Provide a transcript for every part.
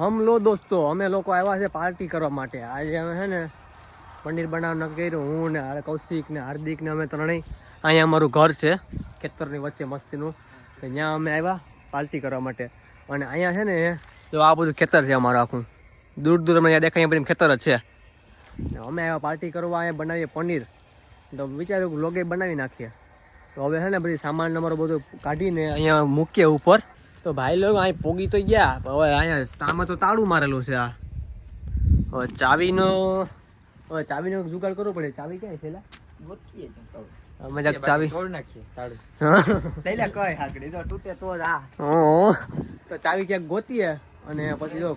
હમ લો દોસ્તો, અમે લોકો આવ્યા છે પાર્ટી કરવા માટે. આજે અમે છે ને પનીર બનાવવાનું કર્યું, હું ને કૌશિક ને હાર્દિક ને અમે ત્રણેય. અહીંયા અમારું ઘર છે, ખેતરની વચ્ચે મસ્તીનું. ત્યાં અમે આવ્યા પાર્ટી કરવા માટે. અને અહીંયા છે ને, જો આ બધું ખેતર છે અમારું આખું. દૂર દૂર અમે દેખાય બધું ખેતર જ છે. અમે આવ્યા પાર્ટી કરવા, અહીંયા બનાવીએ પનીર. તો વિચાર્યું લોગે બનાવી નાખીએ. તો હવે છે ને બધી સામાન અમારો બધું કાઢીને અહીંયા મૂકીએ ઉપર. તો ભાઈ લોકો અહીં પોગી તો ગયા. પણ હવે અહીંયા આમાં તો તાળું મારેલું છે આ. હવે ચાવીનો હવે ચાવીનો જુગાડ કરવો પડે. ચાવી ક્યાં છે લા? અમે જાક ચાવી. તોડ નાખીએ તાળું. હા. કઈ હાકડી. તો તૂટે તો જ આ. તો ચાવી ક્યાંક ગોતીએ. અને પછી જો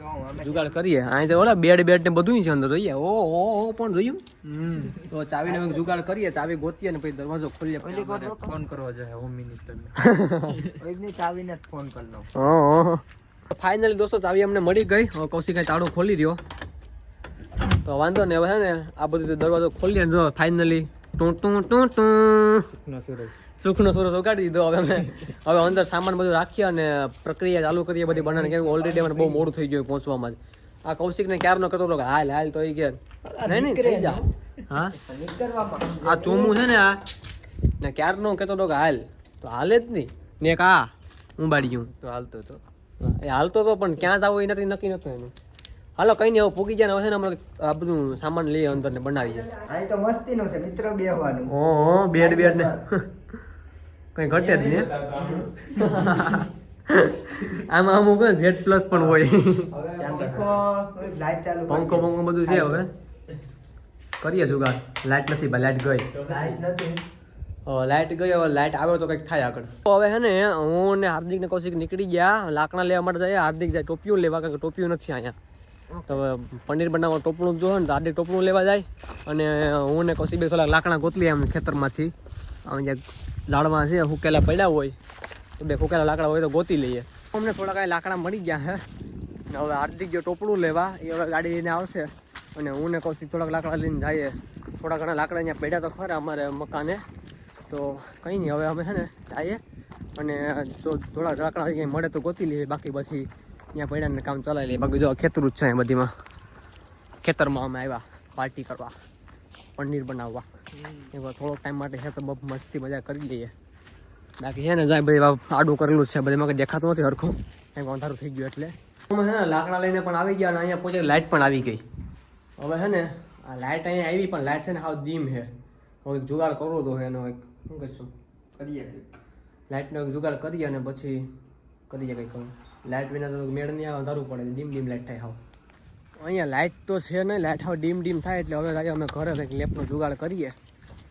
જુગાડ કરીએ. અહીં તો ઓલા બેડ બેડ ને બધું છે અંદર જોઈએ ઓ ઓ ઓ પણ જોયું? તો ચાવી ને જુગાડ કરીએ ચાવી ગોતીએ ને પછી દરવાજો ખોલીએ. પછી ફોન કરવો જોઈએ હોમ મિનિસ્ટર ને. ચાવી ને ફોન કરી લઉં હા ફાઇનલી દોસ્તો ચાવી અમને મળી ગઈ. કૌશિક તાળું ખોલી રહ્યો તો વાંધો ને હવે છે ને આ બધું દરવાજો ખોલીએ ને જો ફાઇનલી ટું ટું ટું ટું. સુખનો સુરત ઉગાડી દીધો. હવે અમે હવે અંદર સામાન બધું રાખીએ અને પ્રક્રિયા ચાલુ કરીએ. બધી બનાવીને કેમ ઓલરેડી મને બહુ મોડું થઈ ગયું પહોંચવામાં જ. આ કૌશિકને ક્યારનો કરતો હતો કે હાલ હાલ તો એ કે નહીં નહીં થઈ જા. હા? આ ચોમું છે ને આ. ને ક્યારનો કહેતો હતો કે હાલ. તો હાલે જ નહીં. ને એક આ બાળી ગયું. તો હાલતો તો એ હાલતો તો પણ ક્યાં જવું એ નથી નક્કી નતું એનું. હાલો કઈ નહીં હવે પૂગી જાય ને હવે ને અમે આ બધું સામાન લઈએ અંદર ને બનાવીએ. અહીં તો મસ્તીનું છે મિત્ર બેહવાનું. ઓહો બેડ બેડ ને કઈ ઘટે જ ને આમાં અમુક ઝેડ પ્લસ પણ હોય. પંખો પંખો બધું છે હવે? કરીએ જુગાડ. લાઈટ નથી ભાઈ લાઈટ ગઈ. લાઈટ નથી. લાઈટ ગઈ હવે લાઈટ આવ્યો તો કંઈક થાય આગળ. તો હવે હે ને હું ને હાર્દિક ને કૌશિક નીકળી ગયા લાકડા લેવા માટે જાય હાર્દિક જાય ટોપિયું લેવા કારણ કે ટોપિયું નથી અહીંયા. તો હવે પનીર બનાવવા ટોપણું જો ને તો હાર્દિક ટોપણું લેવા જાય. અને હું ને કૌશિક બે થોડાક લાકડા ગોતલી આમ ખેતરમાંથી. આમ જે ઝાડમાં છે હુકેલા પડ્યા હોય, તો બે હુકેલા લાકડા હોય તો ગોતી લઈએ. અમને થોડાક કાંઈ લાકડા મળી ગયા હે. હવે હાર્દિક જો ટોપડું લેવા, એ હવે ગાડી લઈને આવશે. અને હું ને કૌશિક થોડાક લાકડા લઈને જઈએ. થોડા ઘણા લાકડા અહીંયા પડ્યા તો ખરા અમારે મકાને. તો કંઈ નહીં, હવે અમે છે ને જઈએ. અને જો થોડા લાકડા કંઈ મળે તો ગોતી લઈએ. બાકી પછી ત્યાં પડ્યા ને કામ ચલાવી લઈએ. બાકી જો ખેતરું જ છે એ બધીમાં. ખેતરમાં અમે આવ્યા, પાર્ટી કરવા, પનીર બનાવવા. એવા થોડોક ટાઈમ માટે છે તો બહુ મસ્તી મજા કરી લઈએ. બાકી છે ને જાય ભાઈ આડું કરેલું છે, બધા માં દેખાતું નથી હરખું. કંઈક અંધારું થઈ ગયું એટલે. અમે છે ને લાકડા લઈને પણ આવી ગયા અને અહીંયા પહોંચે લાઇટ પણ આવી ગઈ. હવે છે ને આ લાઇટ અહીંયા આવી, પણ લાઇટ છે ને હાવ ધીમ છે. હવે એક જુગાડ કરવો તો એનો એક, શું કહીશું કરીએ લાઇટનો એક જુગાડ કરીએ અને પછી કરીએ કંઈક. લાઇટ વિના તો મેળ નહીં આવે, અંધારું પડે. ડીમ ડીમ લાઇટ થાય હાવ. અહીંયા લાઇટ તો છે નહીં લાઇટ હવે ડીમ ડીમ થાય એટલે હવે અમે ઘરે કંઈક લેપનો જુગાડ કરીએ.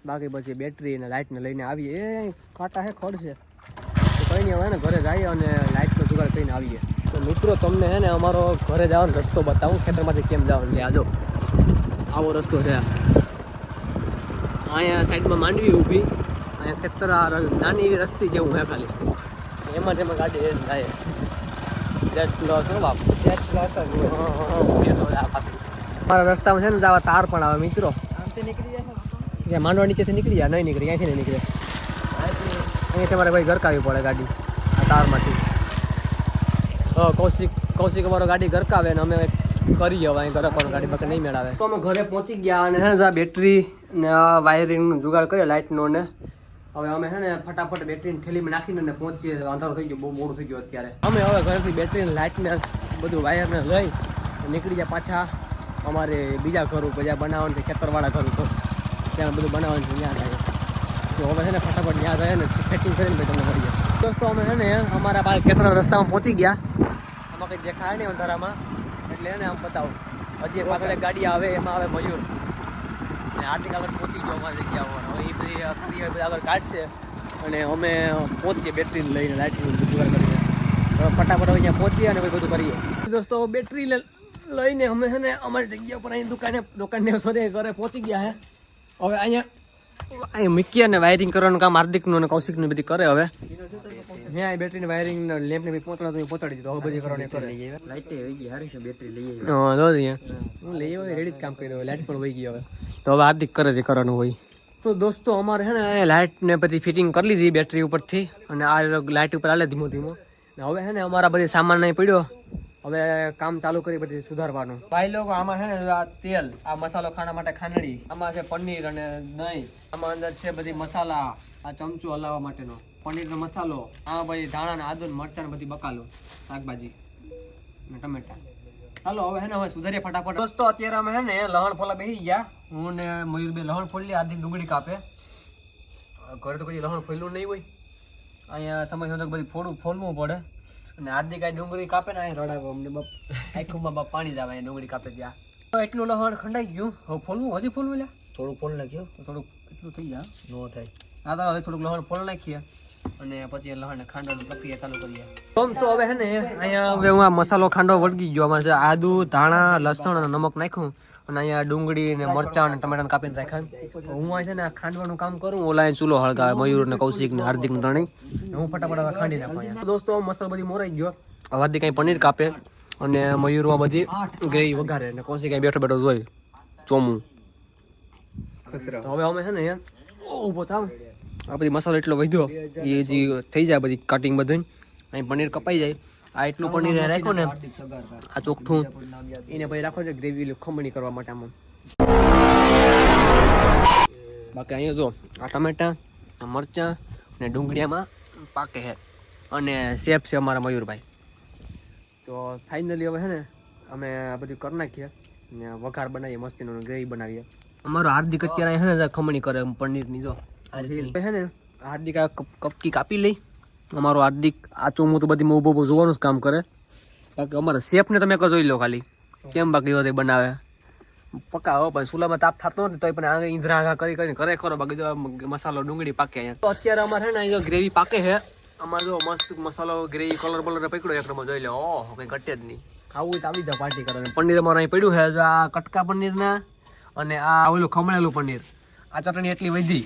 બાકી પછી બેટરી અને લાઇટને લઈને આવીએ. એ કાંટા હે, ખોડ છે. તો કંઈ નહીં, હવે ને ઘરે જઈએ અને લાઇટનો જુગાડ કરીને આવીએ. તો મિત્રો, તમને હે ને અમારો ઘરે જવાનો રસ્તો બતાવું, ખેતરમાંથી કેમ જવાનું છે? આજો આવો રસ્તો છે. અહીંયા સાઈડમાં માંડવી ઊભી. અહીંયા ખેતર નાની એવી રસ્તી જેવું છે ખાલી. એમાં તેમાં ગાડી જાય. જેટ બાપ? જેટ મારા રસ્તામાં છે ને આવા તાર પણ આવે મિત્રો. આમથી નીકળી જાય માંડવા નીચેથી નીકળી જાય નહીં નીકળી ક્યાંથી નહીં નીકળે. અહીંયા તમારે ભાઈ ગરકાવી પડે ગાડી આ તારમાંથી. હા કૌશિક કૌશિક અમારો ગાડી ગરકાવે ને અમે કરીએ હવે અહીં પણ ગાડી પાસે નહીં મેળાવે. તો અમે ઘરે પહોંચી ગયા અને છે ને આ બેટરી ને આ વાયરિંગનું જુગાડ કરીએ લાઇટનો ને. હવે અમે છે ને ફટાફટ બેટરીને થેલીમાં નાખીને પહોંચીએ. અંધારો થઈ ગયું બહુ મોડું થઈ ગયું અત્યારે. અમે હવે ઘરેથી બેટરીને લાઇટને બધું વાયરને લઈ નીકળી જાય પાછા અમારે બીજા ઘર ઉપર જ્યાં બનાવવાનું છે ખેતરવાળા ઘર ઉપર. ત્યાં બધું બનાવવાનું છે ત્યાં જાય તો હવે છે ને ફટાફટ ત્યાં જાય ને સેટિંગ કરીને ભાઈ તમને મળીએ. દોસ્તો અમે છે ને અમારા બાર ખેતરના રસ્તામાં પહોંચી ગયા. આમાં કંઈ દેખાય નહીં અંધારામાં. એટલે એને આમ બતાવું. હજી એક એક ગાડી આવે એમાં આવે મયુર. અને આર્થિક આગળ પહોંચી ગયો અમારી જગ્યા હવે એ બધી ફરી હવે આગળ કાઢશે અને અમે પહોંચીએ બેટરી લઈને લાઇટનું જુગાડ કરીને ફટાફટ અહીંયા પહોંચીએ અને બધું કરીએ. દોસ્તો બેટરી લઈને અમે છે ને અમારી જગ્યા પર અહીં દુકાને દુકાનને શોધે ઘરે પહોંચી ગયા હે. હવે અહીંયા અહીં મૂકીએ અને વાયરિંગ કરવાનું કામ હાર્દિકનું અને કૌશિકનું બધી કરે હવે. ત્યાં બેટરીને વાયરિંગ લેમ્પને બી પહોંચડા તો પહોંચાડી દીધો. હવે બધી કરવાની કરે. લાઈટે વહી ગઈ હારી છે બેટરી લઈ આવી. હા દો હું લઈ આવ્યો રેડી જ કામ કર્યું. લાઈટ પણ વહી ગઈ હવે. તો હવે હાર્દિક કરે છે કરવાનું હોય. તો દોસ્તો, અમારે છે ને લાઇટ ને બધી ફિટિંગ કરી લીધી બેટરી ઉપરથી અને આ લાઇટ ઉપર આલે ધીમો ધીમો ને હવે છે ને અમારા બધી સામાન નહીં પડ્યો. હવે કામ ચાલુ કરી બધી સુધારવાનું. ભાઈ લોકો, આમાં છે ને આ તેલ, આ મસાલો ખાણા માટે ખાંડડી આમાં છે પનીર અને દહીં, આમાં અંદર છે બધી મસાલા, આ ચમચો હલાવવા માટેનો. પનીરનો મસાલો આ પછી ધાણા ને આદુ મરચાં બધી બકાલો, શાકભાજી ને ટમેટા. ચાલો હવે હેને હવે સુધારીએ ફટાફટ. દોસ્તો અત્યારે અમે હે ને લહણ ફોલા બેસી ગયા. હું ને મયુર બે લહણ ફોલી આધી ડુંગળી કાપે. ઘરે તો કદી લહણ ફોલ્યું નહીં હોય. અહીંયા સમય સુધી બધી ફોડું ફોલવું પડે. અને આધી કાંઈ ડુંગળી કાપે ને અહીંયા રડાવે અમને બાપ. આખુંમાં બાપ પાણી જ આવે અહીંયા ડુંગળી કાપે ત્યાં. તો એટલું લહણ ખંડાઈ ગયું. હવે ફોલવું હજી ફોલવું લ્યા? થોડું ફોન નાખ્યું. તો થોડુંક એટલું થઈ ગયા. નો થાય. આ તો હવે થોડુંક લહણ ફોલ નાખીએ. અને પછી લહણ ખાંડવાની પ્રક્રિયા ચાલુ કરીએ. આમ તો હવે હે ને, અહીંયા હવે હું આ મસાલો ખાંડો વળગી ગયો. આમાં છે આદુ, ધાણા, લસણ અને નમક નાખ્યું. અને અહીંયા ડુંગળી ને મરચાં અને ટમેટા કાપીને રાખ્યા. હું આ છે ને આ ખાંડવાનું કામ કરું. ઓલા ચૂલો હળગાવે, મયુર ને કૌશિક ને હાર્દિક ને ત્રણેય. હું ફટાફટ ખાંડી નાખું દોસ્તો મસાલો બધી મોરાઈ ગયો. હાર્દિક અહીં પનીર કાપે અને મયુરમાં બધી ગ્રેવી વઘારે. અને કૌશિક અહીં બેઠો બેઠો જોઈ. ચોમું. હવે અમે છે ને ઊભો થાવ. આ બધી મસાલો એટલો વધ્યો એ જે થઈ જાય બધી કટિંગ બધી અહીં પનીર કપાઈ જાય. આ એટલું પનીર રાખ્યું ને આ ચોખ્ઠું એને પછી રાખો છે ગ્રેવી ખમણી કરવા માટે આમાં. બાકી અહીંયા જો આ ટમેટા આ મરચાં ને ડુંગળીયામાં પાકે છે. અને સેફ છે અમારા મયુરભાઈ. તો ફાઇનલી હવે છે ને અમે આ બધું કરી નાખીએ ને વઘાર બનાવીએ મસ્તીનો ગ્રેવી બનાવીએ. અમારો હાર્દિક અત્યારે છે ને ખમણી કરે પનીરની જો. છે ને હાર્દિક આ કપ- કપકી કાપી લઈ. અમારો હાર્દિક આ ચોમું તો બધી ઊભો ઊભો જોવાનું જ કામ કરે. બાકી અમારા શેફને તમે જોઈ લો ખાલી. કેમ બાકી બધે બનાવે? પકા હો પણ સુલામાં તાપ થતો નથી તોય પણ આ ઈંધરા આગા કરી કરીને કરે ખરો બાકી જો મસાલો ડુંગળી પાકે અહીંયા. તો અત્યારે અમારે છે ને અહીંયા ગ્રેવી પાકે છે. અમારે જો મસ્ત મસાલો ગ્રેવી કલર બલર પકડ્યો એક નંબર જોઈ લો. ઓહો કઈ ઘટે જ નહીં. ખાવું હોય તો આવી જાવ પાર્ટી કરવાની પનીર અમારે અહીં પડ્યું છે આ કટકા પનીરના અને આ ઓલું ખમણેલું પનીર. આ ચટણી એટલી વધી.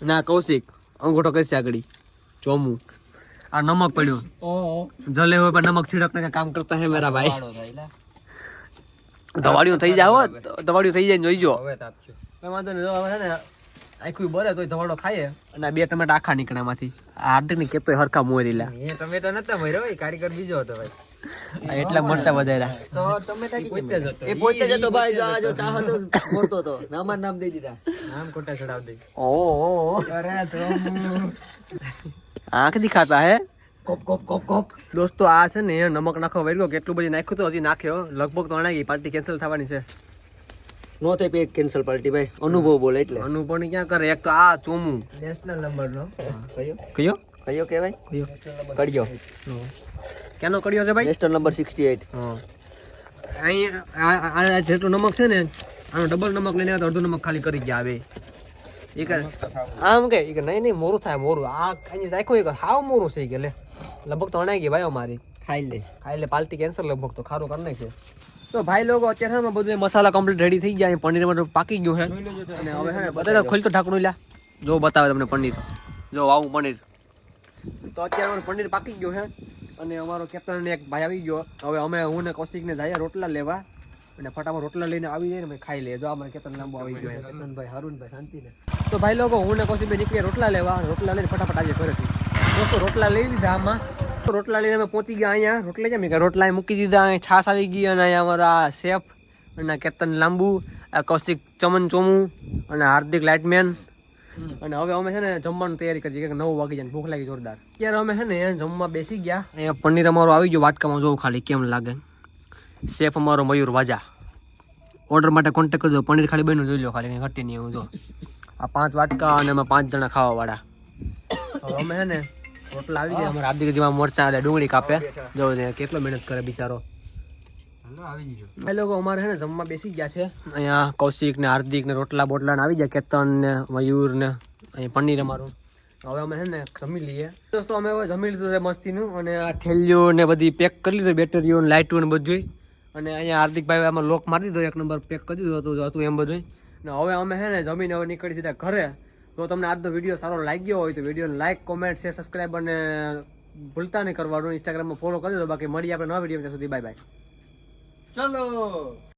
આ કૌશિક અંગૂઠો કઈ આગળ. ચોમું. આ નમક પડ્યું. જલે હોય પણ નમક છીડકને કામ કરતા હે મેરા ભાઈ. દવાડીઓ થઈ જાય હો દવાડીઓ થઈ જાય ને જોઈજો કઈ વાંધો નહીં હવે ને આખું બરે તોય ધવાડો ખાઈએ અને આ બે ટમેટા આખા નીકળે માંથી હાર્દિકની કેતો હરખા મોરેલા એ ટમેટા નતા મર્યો કારીગર બીજો હતો ભાઈ. એટલા મરચા વધાર્યા તો ટમેટા એ પોતે જતો ભાઈ જો આજો ચાહો તો મોટો તો નામ નામ દઈ દીધા. નામ ખોટા ચડાવ દે. ઓ અરે તો આંખ દિખાતા હે? કોપ કોપ કોપ કોપ. દોસ્તો આ છે ને નમક નાખો વર્યો કેટલું બધું નાખ્યું તો હજી નાખ્યો લગભગ તો અણાઈ પાર્ટી કેન્સલ થવાની છે. નો થઈ પેટ કેન્સલ પાર્ટી ભાઈ. અનુભવ બોલે એટલે. અનુપણ ક્યાં કરે? એક તો આ ચોમું. નેશનલ નંબર નો. કયો? કયો? કયો કહેવાય? કયો? કડિયો ક્યાંનો કડ્યો છે ભાઈ? National number sixty eight. હા. અહીં આ આ- જેટલું નમક છે ને આનો ડબલ નમક લઈને તો અડધું નમક ખાલી કરી ગયા આવે એક આમ કે કે નહીં નહીં મોરું થાય મોરું. આ અહીં રાખ્યું એક હાવ મોરું છે કે લે. લગભગ તો અણાઈ ગઈ ભાઈ અમારી. ખાઈ લે. ખાઈ લે પાલટી કેન્સર લગભગ તો ખારું કરી છે તો ભાઈ લોકો અત્યારે હા બધું મસાલા કમ્પ્લીટ રેડી થઈ ગયા પનીરમાં પાકી ગયું છે. અને હવે હે બધા ખોલ તો ઢાંકણું લ્યા. જો બતાવે તમને પનીર. જો આવું પનીર. તો અત્યારે પનીર પાકી ગયું છે. અને અમારો કેપ્ટન એક ભાઈ આવી ગયો. હવે અમે હું ને કૌશિક ને જઈએ રોટલા લેવા. અને ફટાફટ રોટલા લઈને આવી જાય ને ખાઈ લઈએ જો અમારે કેતન લાંબો આવી ગયો. કેતનભાઈ હરુણભાઈ શાંતિ ને તો ભાઈ લોકો, હું ને કૌશિક નીકળીએ રોટલા લેવા. રોટલા લઈને ફટાફટ આવીએ ઘરેથી. દોસ્તો, રોટલા લઈ લીધા આમાં. તો રોટલા લઈને અમે પહોંચી ગયા અહીંયા. રોટલા કેમ? કે રોટલા મૂકી દીધા. અહીં છાશ આવી ગઈ અને અહીંયા અમારા શેફ અને કેતન લાંબુ કૌશિક ચમન ચોમું અને હાર્દિક લાઇટમેન. અને હવે અમે છે ને જમવાનું તૈયારી કરી કે નવ વાગી જાય ભૂખ લાગી જોરદાર. ત્યારે અમે છે ને જમવા બેસી ગયા. અહીંયા પનીર અમારો આવી ગયો, વાટકામાં જોવું ખાલી કેમ લાગે. શેફ અમારો મયુર વાજા. ઓર્ડર માટે કોન્ટેક કરજો, પનીર ખાલી બન્યું જોઈ લો ખાલી ઘટી નહીં એવું જો. આ પાંચ વાટકા અને અમે પાંચ જણા ખાવાવાળા. તો અમે છે ને રોટલા આવી ગયા, અમારા જેવા મરચાં અને ડુંગળી કાપે. જો કેટલો મહેનત કરે બિચારો. એ લોકો અમારે છે ને જમવા બેસી ગયા છે. અહીંયા કૌશિક ને હાર્દિક ને રોટલા બોટલા ને આવી ગયા, કેતન ને મયુર ને, અહીંયા પનીર અમારું. હવે અમે છે ને જમી લઈએ. દોસ્તો, અમે હવે જમી લીધું છે મસ્તીનું અને આ થેલીઓ ને બધી પેક કરી લીધું બેટરીઓ ને લાઇટો ને બધું અને અહીંયા હાર્દિકભાઈ આમાં લોક મારી દીધો, એક નંબર પેક કરી દીધું હતું હતું એમ બધું ને હવે અમે છે ને જમીને હવે નીકળી સીધા ઘરે. તો તમને આજનો વીડિયો સારો લાગ્યો હોય તો વિડીયોને લાઇક કોમેન્ટ શેર સબસ્ક્રાઈબ અને ભૂલતા નહીં કરવાનું. ઇન્સ્ટાગ્રામમાં ફોલો કરી દો. બાકી મળીએ આપણે નવા વીડિયો ત્યાં સુધી. બાય બાય ચલો